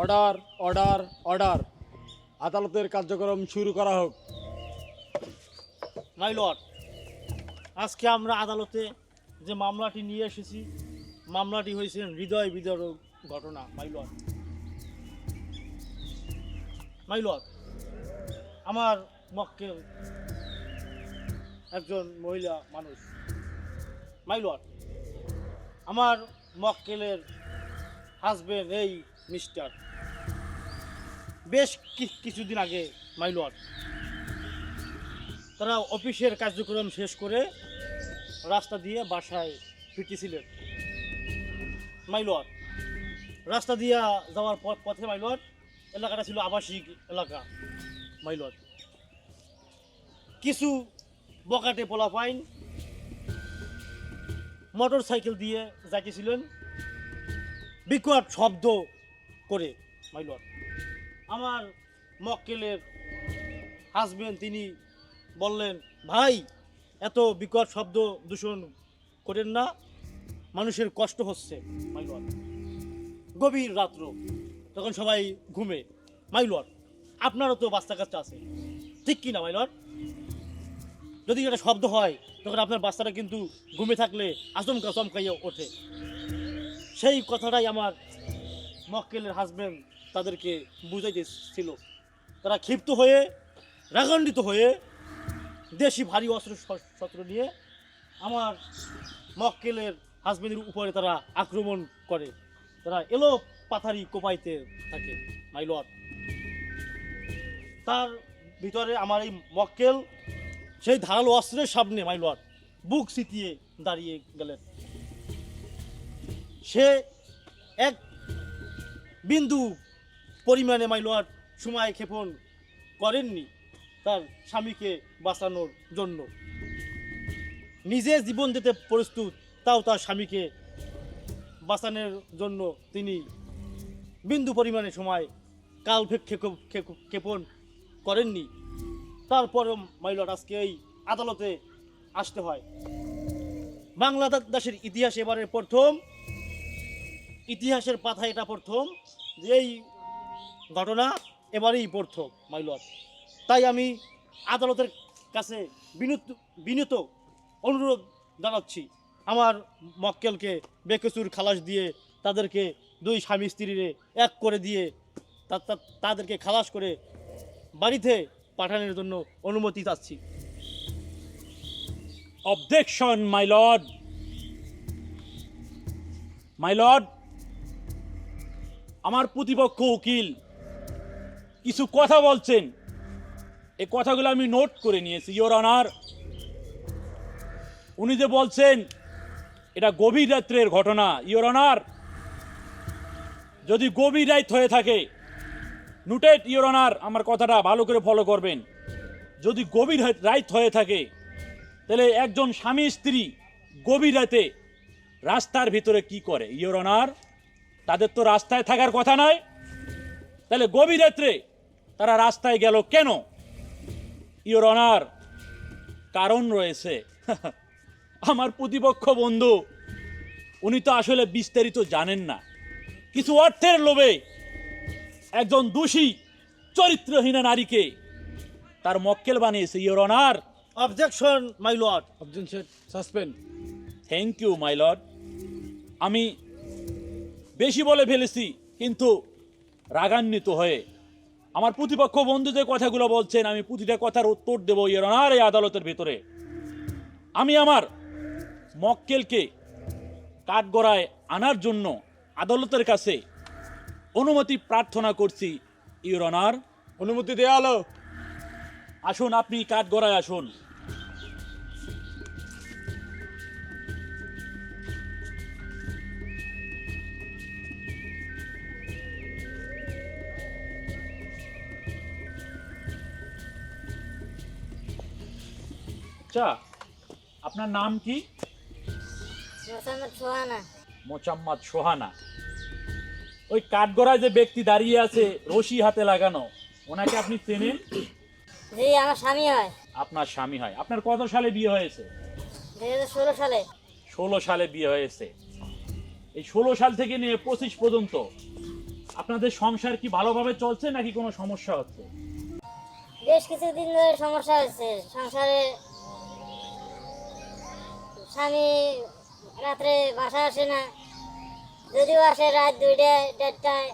Order order order. আদালতের কার্যক্রম শুরু করা হোক। মাই আজকে আমরা আদালতে যে মামলাটি নিয়ে এসেছি, মামলাটি হয়েছে হৃদয় বিদারক ঘটনা, মাই লর্ড। মাই আমার মক্কেল একজন মহিলা মানুষ। মাই আমার মক্কেলের হাজবেন্ড এই মিস্টার বেশ কিছুদিন আগে, মাই লর্ড, তারা অফিসের কার্যক্রম শেষ করে রাস্তা দিয়ে বাসায় ফিরতেছিলেন। মাইলর রাস্তা দিয়ে যাওয়ার পথ পথে মাইলর এলাকাটা ছিল আবাসিক এলাকা মাইলর কিছু বকাটে পোলা পাইন মোটর সাইকেল দিয়ে যাইতেছিলেন, বিকট শব্দ করে মাইলর আমার মক্কেলের হাজবেন্ড তিনি বললেন, ভাই, এত বিকট শব্দ দূষণ করেন না, মানুষের কষ্ট হচ্ছে মাই লর্ড গভীর রাত্র, তখন সবাই ঘুমে মাই লর্ড আপনারও তো বাচ্চা কাচ্চা আছে, ঠিক কি না মাই লর্ড যদি একটা শব্দ হয়, তখন আপনার বাচ্চাটা কিন্তু ঘুমে থাকলে আচমকা চমকাইয়ে ওঠে। সেই কথাটাই আমার মক্কেলের হাজবেন্ড তাদেরকে বুঝাইতেছিল তারা ক্ষিপ্ত হয়ে, রাগান্বিত হয়ে দেশি ভারী অস্ত্র শস্ত্র নিয়ে আমার মক্কেলের হাজবেন্ডের উপরে তারা আক্রমণ করে। তারা এলো পাথারি কোপাইতে থাকে, মাই তার ভিতরে আমার এই মক্কেল সেই ধারালো অস্ত্রের সামনে, মাই বুক সিটিয়ে দাঁড়িয়ে গেলেন। সে এক বিন্দু পরিমাণে মাই লর্ড সময় ক্ষেপণ করেননি তার স্বামীকে বাঁচানোর জন্য। নিজে জীবন দিতে প্রস্তুত, তাও তার স্বামীকে বাঁচানোর জন্য তিনি বিন্দু পরিমাণে সময় কাল ক্ষেপণ করেননি। তারপরেও মাইলট আজকে এই আদালতে আসতে হয়। বাংলাদেশের ইতিহাস এবারে প্রথম, ইতিহাসের পাথায় এটা প্রথম যে এই ঘটনা এবারেই প্রথম মাইলট তাই আমি আদালতের কাছে বিনুত, বিনীত অনুরোধ জানাচ্ছি, আমার মক্কেলকে বেকসুর খালাস দিয়ে তাদেরকে দুই স্বামী স্ত্রীরে এক করে দিয়ে তাদেরকে খালাস করে বাড়িতে পাঠানোর জন্য অনুমতি চাচ্ছি। Objection my lord my lord আমার প্রতিপক্ষ উকিল কিছু কথা বলছেন। এই কথাগুলো আমি নোট করে নিয়েছি ইয়োর অনার উনি যে বলছেন, এটা গভীর রাত্রের ঘটনা ইয়োর অনার যদি গভীর রাত হয়ে থাকে নোটেড ইয়োর অনার আমার কথাটা ভালো করে ফলো করবেন। যদি গভীর রাত হয়ে থাকে, তাহলে একজন স্বামী স্ত্রী গভীর রাতে রাস্তার ভিতরে কি করে? ইয়োর অনার তাদের তো রাস্তায় থাকার কথা নয়। তাহলে গভীর রাত্রে তারা রাস্তায় গেল কেন? ইয়োর অনার কারণ রয়েছে। আমার প্রতিপক্ষ বন্ধু উনি তো আসলে বিস্তারিত জানেন না। কিছু অর্থের লোভে একজন দোষী চরিত্রহীনা নারীকে তার মক্কেল বানিয়েছে। Your honour objection my lord objection suspend thank you my lord আমি বেশি বলে ফেলেছি কিন্তু রাগান্বিত হয়ে আমার প্রতিপক্ষ বন্ধু যে কথাগুলো বলছেন আমি প্রতিটা কথার উত্তর দেবো এর অনার এই আদালতের ভেতরে। আমি আমার মক্কেলকে কাঠগড়ায় আনার জন্য আদালতের কাছে অনুমতি প্রার্থনা করছি ইউর অনার। অনুমতি দেওয়া হলো। আসুন আপনি কাঠগড়ায় আসুন। আচ্ছা আপনার নাম কি? মোচাম্মদ সোহানা। ওই কাঠগড়ায় যে ব্যক্তি দাঁড়িয়ে আছে রশি হাতে লাগানো ওনাকে আপনি চেনেন? জি আমার স্বামী হয়। আপনার স্বামী হয়। আপনার কত সালে বিয়ে হয়েছে? ষোলো সালে। ষোলো সালে বিয়ে হয়েছে। এই ষোলো সাল থেকে নিয়ে পঁচিশ পর্যন্ত আপনাদের সংসার কি ভালোভাবে চলছে নাকি কোনো সমস্যা হচ্ছে? বেশ কিছুদিন ধরে সমস্যা হচ্ছে। সংসারে স্বামী রাত্রে বাসা আসে না, যদিও আসে রাত দুইটায় দেড়টায়।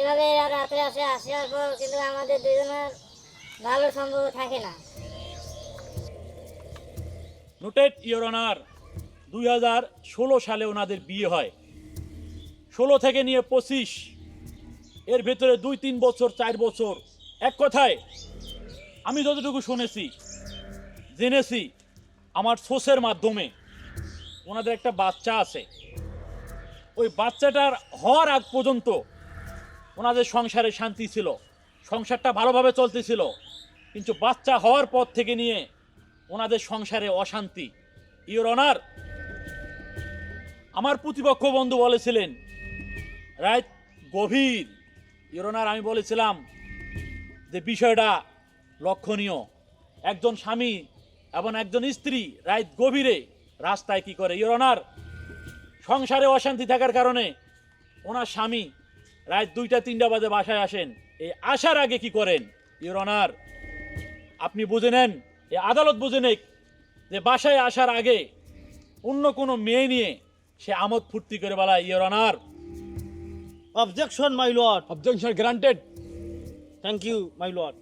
এভাবে রাত্রে আসে আসার পর কিন্তু আমাদের দুজনের ভালো সম্পর্ক থাকে না। নোটেড ইয়োর অনার দুই হাজার ষোলো সালে ওনাদের বিয়ে হয়। ষোলো থেকে নিয়ে পঁচিশ, এর ভেতরে দুই, তিন বছর, চার বছর। এক কথায়, আমি যতটুকু শুনেছি, জেনেছি আমার সোর্সের মাধ্যমে। ওনাদের একটা বাচ্চা আছে। ওই বাচ্চাটার হওয়ার আগ পর্যন্ত ওনাদের সংসারে শান্তি ছিল। সংসারটা ভালোভাবে চলতেছিল। কিন্তু বাচ্চা হওয়ার পর থেকে নিয়ে ওনাদের সংসারে অশান্তি। ইওর অনার আমার প্রতিপক্ষ বন্ধু বলেছিলেন, রাত গভীর। ইওর অনার আমি বলেছিলাম যে বিষয়টা লক্ষণীয়। একজন স্বামী এবং একজন স্ত্রী রাত গভীরে রাস্তায় কি করে? ইওর অনার সংসারে অশান্তি থাকার কারণে ওনার স্বামী রাত দুইটা তিনটা বাজে বাসায় আসেন। এই আসার আগে কি করেন? ইওর অনার আপনি বুঝে নেন এ আদালত বুঝে নেক যে বাসায় আসার আগে অন্য কোনো মেয়ে নিয়ে সে আমোদ ফুর্তি করে বেলায় your honour objection my lord objection granted thank you my lord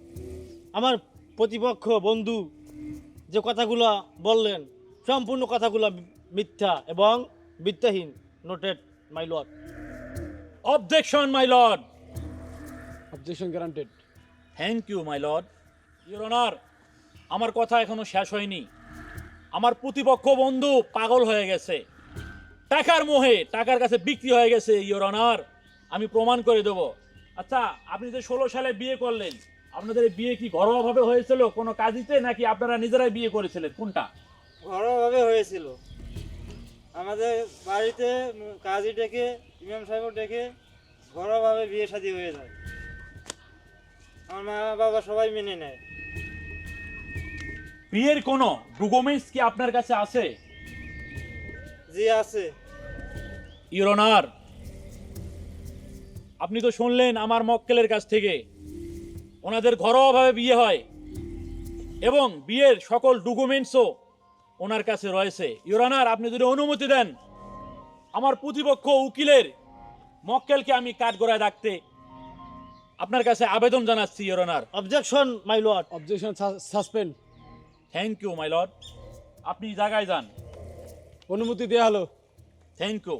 আমার প্রতিপক্ষ বন্ধু যে কথাগুলো বললেন সম্পূর্ণ কথাগুলো মিথ্যা এবং মিথ্যাহীন। Noted my lord objection my lord objection granted thank you my lord your honour আমার কথা এখনও শেষ হয়নি। আমার প্রতিপক্ষ বন্ধু পাগল হয়ে গেছে। টাকার মোহে টাকার কাছে বিক্রি হয়ে গেছে ইয়োর অনার আমি প্রমাণ করে দেবো। আচ্ছা আপনি যে ষোলো সালে বিয়ে করলেন আপনাদের বিয়ে কি ঘরোয়াভাবে হয়েছিল? কোনো কাজিতে নাকি আপনারা নিজেরাই বিয়ে করেছিলেন? কোনটা? ঘরোয়াভাবে হয়েছিল। আমাদের বাড়িতে কাজী ডেকে ইমাম সাহেব ডেকে ঘরোয়াভাবে বিয়ে শাদী হয়ে যায়। আমার মা বাবা সবাই মেনে নেয়। বিয়ের কোনো ডকুমেন্টস কি আপনার কাছে আছে? জি আছে। ইউরোনার আপনি তো শুনলেন আমার মক্কেলের কাছ থেকে। ওনাদের ঘরোয়াভাবে বিয়ে হয়। এবং বিয়ের সকল ডকুমেন্টসও ওনার কাছে রয়েছে। ইউরানার আপনি যদি অনুমতি দেন আমার প্রতিপক্ষ উকিলের মক্কেলকে আমি কাঠগড়ায় রাখতে আপনার কাছে আবেদন জানাচ্ছি your honour objection my lord objection suspend thank you my lord আপনি জায়গায় যান। অনুমতি দেওয়া হলো। থ্যাংক ইউ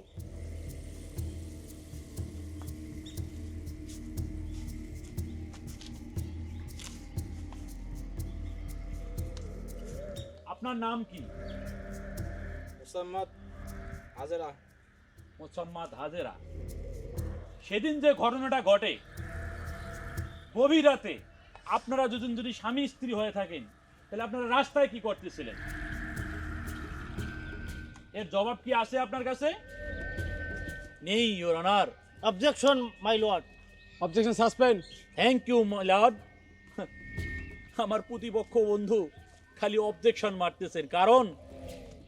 আপনার নাম কি? মোসাম্মদ হাজেরা। মোসাম্মদ হাজেরা। সেদিন যে ঘটনাটা ঘটে গভীর রাতে আপনারা দুজন যদি স্বামী স্ত্রী হয়ে থাকেন তাহলে আপনারা রাস্তায় কি করতেছিলেন? এর জবাব কি আছে আপনার কাছে? নেই your honour objection my lord objection suspend thank you my lord আমার প্রতিপক্ষ বন্ধু খালি অবজেকশন মারতেছেন। কারণ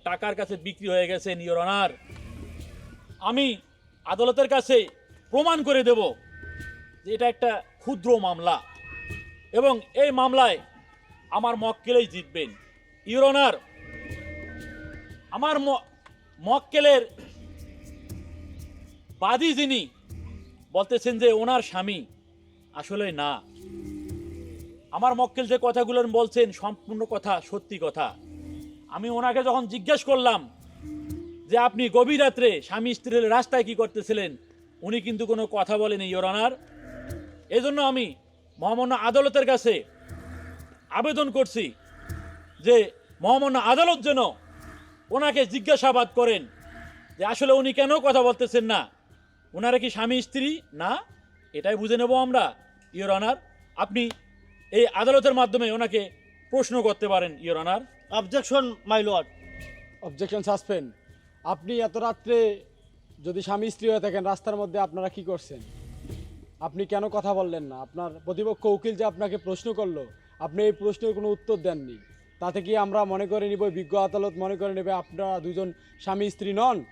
টাকার কাছে বিক্রি হয়ে গেছেন ইওর অনার আমি আদালতের কাছে প্রমাণ করে দেব যে এটা একটা ক্ষুদ্র মামলা। এবং এই মামলায় আমার মক্কেলেই জিতবেন। ইওর অনার আমার মক্কেলের বাদী যিনি, বলতেছেন যে ওনার স্বামী। আসলে না। আমার মক্কেল যে কথাগুলো বলছেন, সম্পূর্ণ কথা, সত্যি কথা। আমি ওনাকে যখন জিজ্ঞেস করলাম যে, আপনি গভীর রাত্রে স্বামী স্ত্রীর রাস্তায় কি করতেছিলেন? উনি কিন্তু কোনো কথা বলেনি ইয়োর অনার এই জন্য আমি মহামান্য আদালতের কাছে আবেদন করছি যে, মহামান্য আদালত যেন ওনাকে জিজ্ঞাসাবাদ করেন যে, আসলে উনি কেন কথা বলতেছেন না? ওনারা কি স্বামী স্ত্রী? না? এটাই বুঝে নেব আমরা ইয়োর অনার আপনি এই আদালতের মাধ্যমে ওনাকে প্রশ্ন করতে পারেন your honour objection my lord objection suspend আপনি এত রাত্রে যদি স্বামী স্ত্রী হয়ে থাকেন রাস্তার মধ্যে আপনারা কি করছেন? আপনি কেন কথা বললেন না? আপনার প্রতিপক্ষ উকিল যে আপনাকে প্রশ্ন করল আপনি এই প্রশ্নের কোনো উত্তর দেননি। তাতে কি আমরা মনে করে নিব বিজ্ঞ আদালত মনে করে নেবে আপনারা দুজন স্বামী স্ত্রী নন?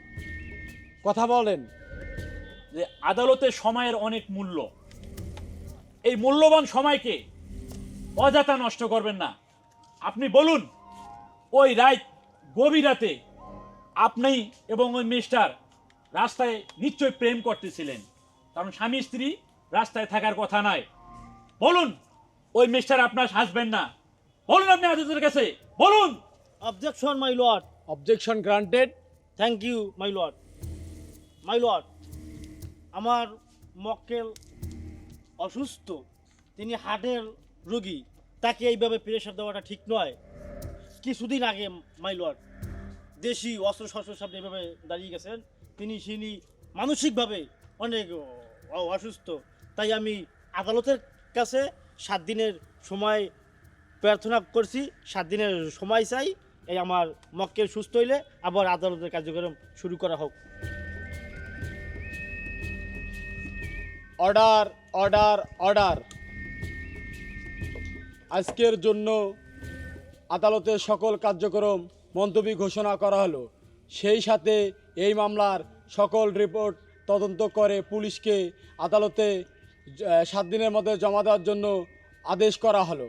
কথা বলেন। যে আদালতে সময়ের অনেক মূল্য। এই মূল্যবান সময়কে অযথা নষ্ট করবেন না। আপনি বলুন ওই রাত গভীর রাতে আপনি এবং ওই মিস্টার রাস্তায় নিশ্চয়ই প্রেম করতেছিলেন। কারণ স্বামী স্ত্রী রাস্তায় থাকার কথা নয়। বলুন ওই মিস্টার আপনার হাসবেন না। বলুন আপনি আদালতের কাছে বলুন। Objection my lord objection granted thank you my lord my lord আমার মক্কেল অসুস্থ তিনি হার্টের রোগী। তাকে এইভাবে প্রেশার দেওয়াটা ঠিক নয়। কিছুদিন আগে মাই লর্ড দেশি অস্ত্র শস্ত্র সামনে এভাবে দাঁড়িয়ে গেছেন। তিনি তিনি মানসিকভাবে অনেক অসুস্থ, তাই আমি আদালতের কাছে সাত দিনের সময় প্রার্থনা করছি। সাত দিনের সময় চাই এই আমার মক্কেল সুস্থ হইলে আবার আদালতের কার্যক্রম শুরু করা হোক। অর্ডার অর্ডার অর্ডার আজকের জন্য আদালতের সকল কার্যক্রম মন্তব্য ঘোষণা করা হলো। সেই সাথে এই মামলার সকল রিপোর্ট তদন্ত করে পুলিশকে আদালতে সাত দিনের মধ্যে জমা দেওয়ার জন্য আদেশ করা হলো।